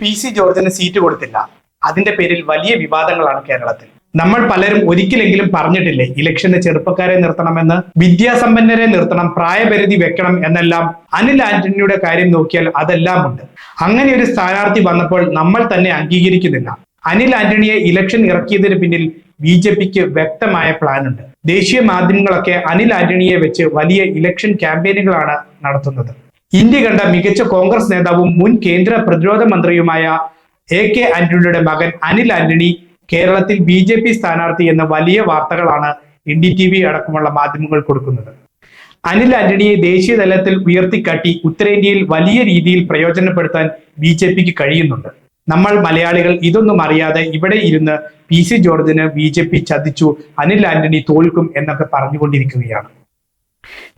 P C ജോർജിന് seat കൊടുത്തില്ല. അതിന്റെ പേരിൽ വലിയ വിവാദങ്ങളാണ് കേരളത്തിൽ. നമ്മൾ പലരും ഒരിക്കലെങ്കിലും പറഞ്ഞിട്ടില്ലേ ഇലക്ഷന് ചെറുപ്പക്കാരെ നിർത്തണമെന്ന് വിദ്യാസമ്പന്നരെ നിർത്തണം പ്രായപരിധി വെക്കണം എന്നെല്ലാം. അനിൽ ആന്റണിയുടെ കാര്യം നോക്കിയാൽ അതെല്ലാം ഉണ്ട്. അങ്ങനെ ഒരു സ്ഥാനാർത്ഥി വന്നപ്പോൾ നമ്മൾ തന്നെ അംഗീകരിക്കുന്നില്ല. അനിൽ ആന്റണിയെ ഇലക്ഷൻ ഇറക്കിയതിന് പിന്നിൽ ബി ജെ പിക്ക് വ്യക്തമായ പ്ലാൻ ഉണ്ട് ദേശീയ മാധ്യമങ്ങളൊക്കെ അനിൽ ആന്റണിയെ വെച്ച് വലിയ ഇലക്ഷൻ ക്യാമ്പയിനുകളാണ് നടത്തുന്നത്. ഇന്ത്യ കണ്ട മികച്ച കോൺഗ്രസ് നേതാവും മുൻ കേന്ദ്ര പ്രതിരോധ മന്ത്രിയുമായ എ കെ ആന്റണിയുടെ മകൻ അനിൽ ആന്റണി കേരളത്തിൽ ബി ജെ പി സ്ഥാനാർത്ഥി എന്ന വലിയ വാർത്തകളാണ് എൻ ടി വി അടക്കമുള്ള മാധ്യമങ്ങൾ കൊടുക്കുന്നത്. അനിൽ ആന്റണിയെ ദേശീയ തലത്തിൽ ഉയർത്തിക്കാട്ടി ഉത്തരേന്ത്യയിൽ വലിയ രീതിയിൽ പ്രയോജനപ്പെടുത്താൻ ബി ജെ പിക്ക് കഴിയുന്നുണ്ട്. നമ്മൾ മലയാളികൾ ഇതൊന്നും അറിയാതെ ഇവിടെ ഇരുന്ന് പി സി ജോർജിന് ബി ജെ പി ചതിച്ചു അനിൽ ആന്റണി തോൽക്കും എന്നൊക്കെ പറഞ്ഞുകൊണ്ടിരിക്കുകയാണ്.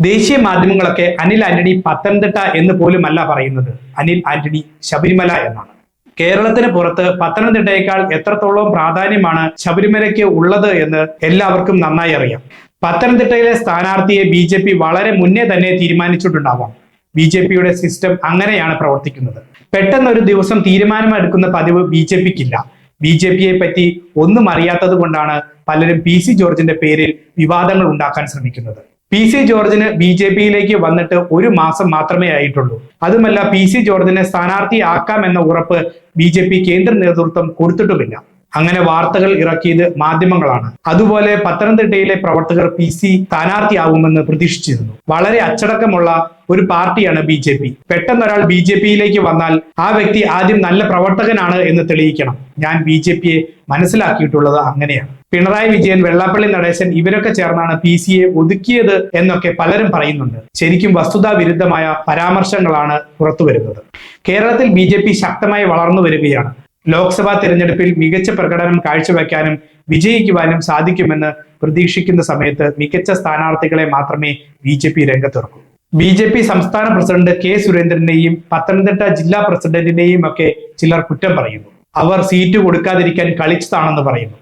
ദേശീയ മാധ്യമങ്ങളൊക്കെ അനിൽ ആന്റണി പത്തനംതിട്ട എന്ന് പോലും അല്ല പറയുന്നത്. അനിൽ ആന്റണി ശബരിമല എന്നാണ്. കേരളത്തിന് പുറത്ത് പത്തനംതിട്ടയേക്കാൾ എത്രത്തോളം പ്രാധാന്യമാണ് ശബരിമലയ്ക്ക് ഉള്ളത് എന്ന് എല്ലാവർക്കും നന്നായി അറിയാം. പത്തനംതിട്ടയിലെ സ്ഥാനാർത്ഥിയെ ബി ജെ പി വളരെ മുന്നേ തന്നെ തീരുമാനിച്ചിട്ടുണ്ടാവാം. ബി ജെ പിയുടെ സിസ്റ്റം അങ്ങനെയാണ് പ്രവർത്തിക്കുന്നത്. പെട്ടെന്ന് ഒരു ദിവസം തീരുമാനമെടുക്കുന്ന പതിവ് ബി ജെ പിക്കില്ല. ബി ജെ പിയെ പറ്റി ഒന്നും അറിയാത്തത് കൊണ്ടാണ് പലരും പി സി ജോർജിന്റെ പേരിൽ വിവാദങ്ങൾ ഉണ്ടാക്കാൻ ശ്രമിക്കുന്നത്. പി സി ജോർജിന് ബി ജെ പിയിലേക്ക് വന്നിട്ട് ഒരു മാസം മാത്രമേ ആയിട്ടുള്ളൂ. അതുമല്ല പി സി ജോർജിനെ സ്ഥാനാർത്ഥിയാക്കാം എന്ന ഉറപ്പ് ബി ജെ പി കേന്ദ്ര നേതൃത്വം കൊടുത്തിട്ടുമില്ല. അങ്ങനെ വാർത്തകൾ ഇറക്കിയത് മാധ്യമങ്ങളാണ്. അതുപോലെ പത്തനംതിട്ടയിലെ പ്രവർത്തകർ പി സി സ്ഥാനാർത്ഥിയാവുമെന്ന് പ്രതീക്ഷിച്ചിരുന്നു. വളരെ അച്ചടക്കമുള്ള ഒരു പാർട്ടിയാണ് ബി ജെ പി. പെട്ടെന്നൊരാൾ ബി ജെ പിയിലേക്ക് വന്നാൽ ആ വ്യക്തി ആദ്യം നല്ല പ്രവർത്തകനാണ് എന്ന് തെളിയിക്കണം. ഞാൻ ബി ജെ പിയെ മനസ്സിലാക്കിയിട്ടുള്ളത് അങ്ങനെയാണ്. പിണറായി വിജയൻ വെള്ളാപ്പള്ളി നടേശൻ ഇവരൊക്കെ ചേർന്നാണ് പി സിയെ ഒതുക്കിയത് എന്നൊക്കെ പലരും പറയുന്നുണ്ട്. ശരിക്കും വസ്തുതാ വിരുദ്ധമായ പരാമർശങ്ങളാണ് പുറത്തുവരുന്നത് കേരളത്തിൽ ബി ജെ പി ശക്തമായി വളർന്നു വരികയാണ്. ലോക്സഭാ തിരഞ്ഞെടുപ്പിൽ മികച്ച പ്രകടനം കാഴ്ചവെക്കാനും വിജയിക്കുവാനും സാധിക്കുമെന്ന് പ്രതീക്ഷിക്കുന്ന സമയത്ത് മികച്ച സ്ഥാനാർത്ഥികളെ മാത്രമേ ബി ജെ പി രംഗത്തിറക്കൂ. ബി ജെ പി സംസ്ഥാന പ്രസിഡന്റ് കെ സുരേന്ദ്രനെയും പത്തനംതിട്ട ജില്ലാ പ്രസിഡന്റിനെയും ഒക്കെ ചിലർ കുറ്റം പറയുന്നു. അവർ സീറ്റ് കൊടുക്കാതിരിക്കാൻ കളിച്ചതാണെന്ന് പറയുന്നു.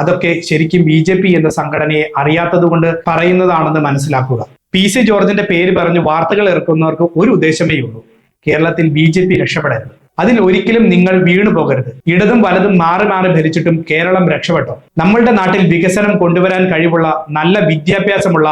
അതൊക്കെ ശരിക്കും ബി ജെ പി എന്ന സംഘടനയെ അറിയാത്തത് കൊണ്ട് പറയുന്നതാണെന്ന് മനസ്സിലാക്കുക. പി സി ജോർജിന്റെ പേര് പറഞ്ഞ് വാർത്തകൾ ഇറക്കുന്നവർക്ക് ഒരു ഉദ്ദേശമേ ഉള്ളൂ. കേരളത്തിൽ ബി ജെ പി രക്ഷപ്പെടരുത്. അതിൽ ഒരിക്കലും നിങ്ങൾ വീണു പോകരുത്. ഇടതും വലതും മാറി മാറി ഭരിച്ചിട്ടും കേരളം രക്ഷപ്പെട്ടോ. നമ്മളുടെ നാട്ടിൽ വികസനം കൊണ്ടുവരാൻ കഴിവുള്ള നല്ല വിദ്യാഭ്യാസമുള്ള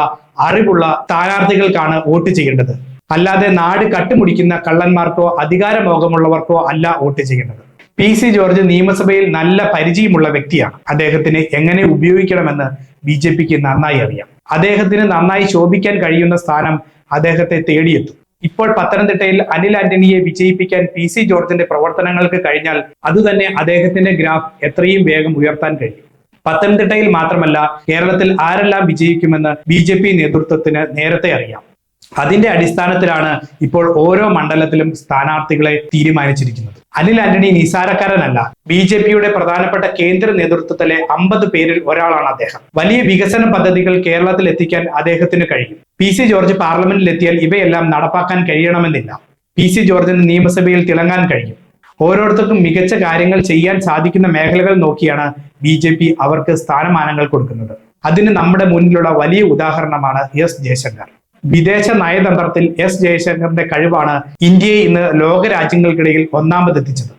അറിവുള്ള സ്ഥാനാർത്ഥികൾക്കാണ് വോട്ട് ചെയ്യേണ്ടത്. അല്ലാതെ നാട് കട്ടുമുടിക്കുന്ന കള്ളന്മാർക്കോ അധികാരമോഹമുള്ളവർക്കോ അല്ല വോട്ട് ചെയ്യേണ്ടത്. പി സി ജോർജ് നിയമസഭയിൽ നല്ല പരിചയമുള്ള വ്യക്തിയാണ്. അദ്ദേഹത്തിന് എങ്ങനെ ഉപയോഗിക്കണമെന്ന് ബി ജെ പിക്ക് നന്നായി അറിയാം. അദ്ദേഹത്തിന് നന്നായി ശോഭിക്കാൻ കഴിയുന്ന സ്ഥാനം അദ്ദേഹത്തെ തേടിയെത്തും. ഇപ്പോൾ പത്തനംതിട്ടയിൽ അനിൽ ആന്റണിയെ വിജയിപ്പിക്കാൻ പി സി ജോർജിന്റെ പ്രവർത്തനങ്ങൾക്ക് കഴിഞ്ഞാൽ അതുതന്നെ അദ്ദേഹത്തിന്റെ ഗ്രാഫ് എത്രയും വേഗം ഉയർത്താൻ കഴിയും. പത്തനംതിട്ടയിൽ മാത്രമല്ല കേരളത്തിൽ ആരെല്ലാം വിജയിക്കുമെന്ന് ബി നേതൃത്വത്തിന് നേരത്തെ അറിയാം. അതിന്റെ അടിസ്ഥാനത്തിലാണ് ഇപ്പോൾ ഓരോ മണ്ഡലത്തിലും സ്ഥാനാർത്ഥികളെ തീരുമാനിച്ചിരിക്കുന്നത്. അനിൽ ആന്റണി നിസാരക്കാരനല്ല. ബി ജെ പിയുടെ പ്രധാനപ്പെട്ട കേന്ദ്ര നേതൃത്വത്തിലെ അമ്പത് പേരിൽ ഒരാളാണ് അദ്ദേഹം. വലിയ വികസന പദ്ധതികൾ കേരളത്തിൽ എത്തിക്കാൻ അദ്ദേഹത്തിന് കഴിയും. പി സി ജോർജ് പാർലമെന്റിൽ എത്തിയാൽ ഇവയെല്ലാം നടപ്പാക്കാൻ കഴിയണമെന്നില്ല. പി സി ജോർജിന് നിയമസഭയിൽ തിളങ്ങാൻ കഴിയും. ഓരോരുത്തർക്കും മികച്ച കാര്യങ്ങൾ ചെയ്യാൻ സാധിക്കുന്ന മേഖലകൾ നോക്കിയാണ് ബി ജെ പി അവർക്ക് സ്ഥാനമാനങ്ങൾ കൊടുക്കുന്നത്. അതിന് നമ്മുടെ മുന്നിലുള്ള വലിയ ഉദാഹരണമാണ് എസ് ജയശങ്കർ. വിദേശ നയതന്ത്രത്തിൽ എസ് ജയശങ്കറിന്റെ കഴിവാണ് ഇന്ത്യയെ ഇന്ന് ലോക രാജ്യങ്ങൾക്കിടയിൽ ഒന്നാമതെത്തിച്ചത്.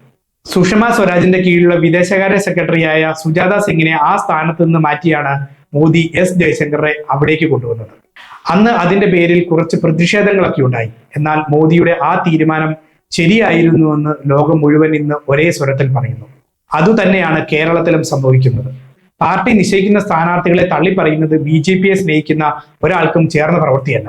സുഷമ സ്വരാജിന്റെ കീഴിലുള്ള വിദേശകാര്യ സെക്രട്ടറിയായ സുജാത സിംഗിനെ ആ സ്ഥാനത്ത് നിന്ന് മാറ്റിയാണ് മോദി എസ് ജയശങ്കറെ അവിടേക്ക് കൊണ്ടുവന്നത്. അന്ന് അതിന്റെ പേരിൽ കുറച്ച് പ്രതിഷേധങ്ങളൊക്കെ ഉണ്ടായി. എന്നാൽ മോദിയുടെ ആ തീരുമാനം ശരിയായിരുന്നുവെന്ന് ലോകം മുഴുവൻ ഇന്ന് ഒരേ സ്വരത്തിൽ പറയുന്നു. അതുതന്നെയാണ് കേരളത്തിലും സംഭവിക്കുന്നത്. പാർട്ടി നിശ്ചയിക്കുന്ന സ്ഥാനാർത്ഥികളെ തള്ളിപ്പറയുന്നത് ബി ജെ പിയെ സ്നേഹിക്കുന്ന ഒരാൾക്കും ചേർന്ന പ്രവൃത്തിയല്ല.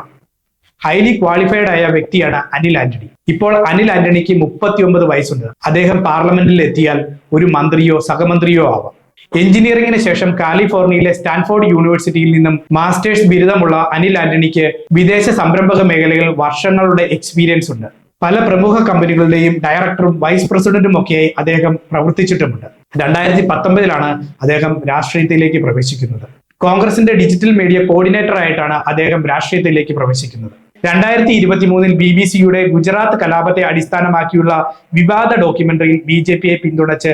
ഹൈലി ക്വാളിഫൈഡ് ആയ വ്യക്തിയാണ് അനിൽ ആന്റണി. ഇപ്പോൾ അനിൽ ആന്റണിക്ക് മുപ്പത്തിയൊമ്പത് വയസ്സുണ്ട്. അദ്ദേഹം പാർലമെന്റിൽ എത്തിയാൽ ഒരു മന്ത്രിയോ സഹമന്ത്രിയോ ആവാം. എഞ്ചിനീയറിംഗിന് ശേഷം കാലിഫോർണിയയിലെ സ്റ്റാൻഫോർഡ് യൂണിവേഴ്സിറ്റിയിൽ നിന്നും മാസ്റ്റേഴ്സ് ബിരുദമുള്ള അനിൽ ആന്റണിക്ക് വിദേശ സംരംഭക മേഖലകളിൽ വർഷങ്ങളുടെ എക്സ്പീരിയൻസ് ഉണ്ട്. പല പ്രമുഖ കമ്പനികളുടെയും ഡയറക്ടറും വൈസ് പ്രസിഡന്റും ഒക്കെയായി അദ്ദേഹം പ്രവർത്തിച്ചിട്ടുമുണ്ട്. രണ്ടായിരത്തി പത്തൊമ്പതിലാണ് അദ്ദേഹം രാഷ്ട്രീയത്തിലേക്ക് പ്രവേശിക്കുന്നത്. കോൺഗ്രസിന്റെ ഡിജിറ്റൽ മീഡിയ കോർഡിനേറ്റർ ആയിട്ടാണ് അദ്ദേഹം രാഷ്ട്രീയത്തിലേക്ക് പ്രവേശിക്കുന്നത്. രണ്ടായിരത്തി ഇരുപത്തി മൂന്നിൽ ബി ബി സിയുടെ ഗുജറാത്ത് കലാപത്തെ അടിസ്ഥാനമാക്കിയുള്ള വിവാദ ഡോക്യുമെന്ററിയിൽ ബി ജെ പിയെ പിന്തുണച്ച്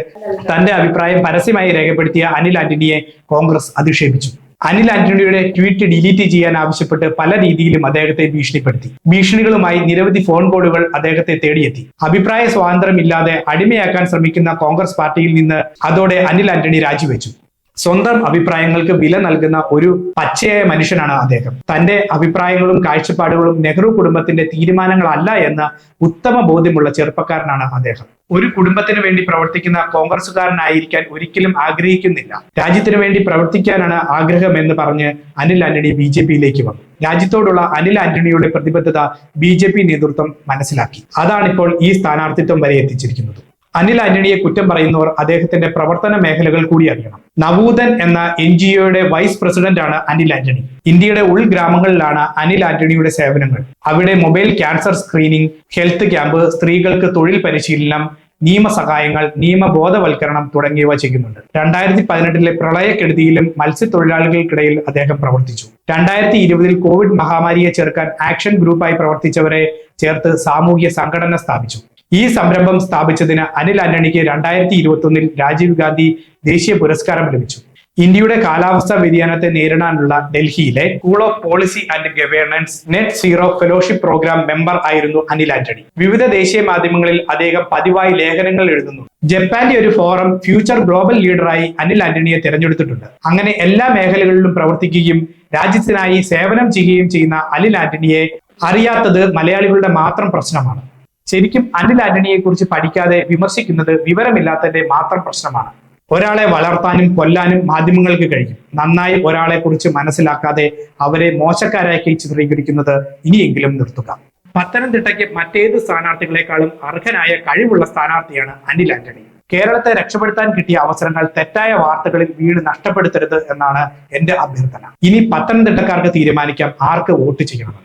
തന്റെ അഭിപ്രായം പരസ്യമായി രേഖപ്പെടുത്തിയ അനിൽ ആന്റണിയെ കോൺഗ്രസ് അധിക്ഷേപിച്ചു. അനിൽ ആന്റണിയുടെ ട്വീറ്റ് ഡിലീറ്റ് ചെയ്യാൻ ആവശ്യപ്പെട്ട് പല രീതിയിലും അദ്ദേഹത്തെ ഭീഷണിപ്പെടുത്തി. ഭീഷണികളുമായി നിരവധി ഫോൺ കോളുകൾ അദ്ദേഹത്തെ തേടിയെത്തി. അഭിപ്രായ സ്വാതന്ത്ര്യമില്ലാതെ അടിമയാക്കാൻ ശ്രമിക്കുന്ന കോൺഗ്രസ് പാർട്ടിയിൽ നിന്ന് അതോടെ അനിൽ ആന്റണി രാജിവെച്ചു. സ്വന്തം അഭിപ്രായങ്ങൾക്ക് വില നൽകുന്ന ഒരു പച്ചയായ മനുഷ്യനാണ് അദ്ദേഹം. തന്റെ അഭിപ്രായങ്ങളും കാഴ്ചപ്പാടുകളും നെഹ്റു കുടുംബത്തിന്റെ തീരുമാനങ്ങളല്ല എന്ന ഉത്തമ ബോധ്യമുള്ള ചെറുപ്പക്കാരനാണ് അദ്ദേഹം. ഒരു കുടുംബത്തിന് വേണ്ടി പ്രവർത്തിക്കുന്ന കോൺഗ്രസുകാരനായിരിക്കാൻ ഒരിക്കലും ആഗ്രഹിക്കുന്നില്ല. രാജ്യത്തിന് വേണ്ടി പ്രവർത്തിക്കാനാണ് ആഗ്രഹം എന്ന് പറഞ്ഞ് അനിൽ ആന്റണി ബി ജെ പിയിലേക്ക് വന്നു. രാജ്യത്തോടുള്ള അനിൽ ആന്റണിയുടെ പ്രതിബദ്ധത ബി നേതൃത്വം മനസ്സിലാക്കി. അതാണിപ്പോൾ ഈ സ്ഥാനാർത്ഥിത്വം വരെ എത്തിച്ചിരിക്കുന്നത്. അനിൽ ആന്റണിയെ കുറ്റം പറയുന്നവർ അദ്ദേഹത്തിന്റെ പ്രവർത്തന മേഖലകൾ കൂടി അറിയണം. നവൂതൻ എന്ന എൻ ജി ഒയുടെ വൈസ് പ്രസിഡന്റ് ആണ് അനിൽ ആന്റണി. ഇന്ത്യയുടെ ഉൾഗ്രാമങ്ങളിലാണ് അനിൽ ആന്റണിയുടെ സേവനങ്ങൾ. അവിടെ mobile cancer screening health camp സ്ത്രീകൾക്ക് തൊഴിൽ പരിശീലനം നിയമസഹായങ്ങൾ നിയമബോധവൽക്കരണം തുടങ്ങിയവ ചെയ്യുന്നുണ്ട്. രണ്ടായിരത്തി പതിനെട്ടിലെ പ്രളയക്കെടുതിയിലും മത്സ്യത്തൊഴിലാളികൾക്കിടയിൽ അദ്ദേഹം പ്രവർത്തിച്ചു. രണ്ടായിരത്തി ഇരുപതിൽ കോവിഡ് മഹാമാരിയെ ചെറുക്കാൻ ആക്ഷൻ ഗ്രൂപ്പായി പ്രവർത്തിച്ചവരെ ചേർത്ത് സാമൂഹ്യ സംഘടന സ്ഥാപിച്ചു. ഈ സംരംഭം സ്ഥാപിച്ചതിന് അനിൽ ആന്റണിക്ക് രണ്ടായിരത്തി ഇരുപത്തി രാജീവ് ഗാന്ധി ദേശീയ പുരസ്കാരം ലഭിച്ചു. ഇന്ത്യയുടെ കാലാവസ്ഥാ വ്യതിയാനത്തെ നേരിടാനുള്ള ഡൽഹിയിലെ school of policy and governance net zero fellowship programme member ആയിരുന്നു അനിൽ ആന്റണി. വിവിധ ദേശീയ മാധ്യമങ്ങളിൽ അദ്ദേഹം പതിവായി ലേഖനങ്ങൾ എഴുതുന്നു. ജപ്പാന്റെ ഒരു ഫോറം ഫ്യൂച്ചർ ഗ്ലോബൽ ലീഡറായി അനിൽ ആന്റണിയെ തിരഞ്ഞെടുത്തിട്ടുണ്ട്. അങ്ങനെ എല്ലാ മേഖലകളിലും പ്രവർത്തിക്കുകയും രാജ്യത്തിനായി സേവനം ചെയ്യുകയും ചെയ്യുന്ന അനിൽ ആന്റണിയെ അറിയാത്തത് മലയാളികളുടെ മാത്രം പ്രശ്നമാണ്. ശരിക്കും അനിൽ ആന്റണിയെ കുറിച്ച് പഠിക്കാതെ വിമർശിക്കുന്നത് വിവരമില്ലാത്തതിന്റെ മാത്രം പ്രശ്നമാണ്. ഒരാളെ വളർത്താനും കൊല്ലാനും മാധ്യമങ്ങൾക്ക് കഴിയും. നന്നായി ഒരാളെ കുറിച്ച് മനസ്സിലാക്കാതെ അവരെ മോശക്കാരാക്കി ചിത്രീകരിക്കുന്നത് ഇനിയെങ്കിലും നിർത്തുക. പത്തനംതിട്ടയ്ക്ക് മറ്റേത് സ്ഥാനാർത്ഥികളെക്കാളും അർഹനായ കഴിവുള്ള സ്ഥാനാർത്ഥിയാണ് അനിൽ ആന്റണി. കേരളത്തെ രക്ഷപ്പെടുത്താൻ കിട്ടിയ അവസരങ്ങൾ തെറ്റായ വാർത്തകളിൽ വീട് നഷ്ടപ്പെടുത്തരുത് എന്നാണ് എന്റെ അഭ്യർത്ഥന. ഇനി പത്തനംതിട്ടക്കാർക്ക് തീരുമാനിക്കാം ആർക്ക് വോട്ട് ചെയ്യണമെന്ന്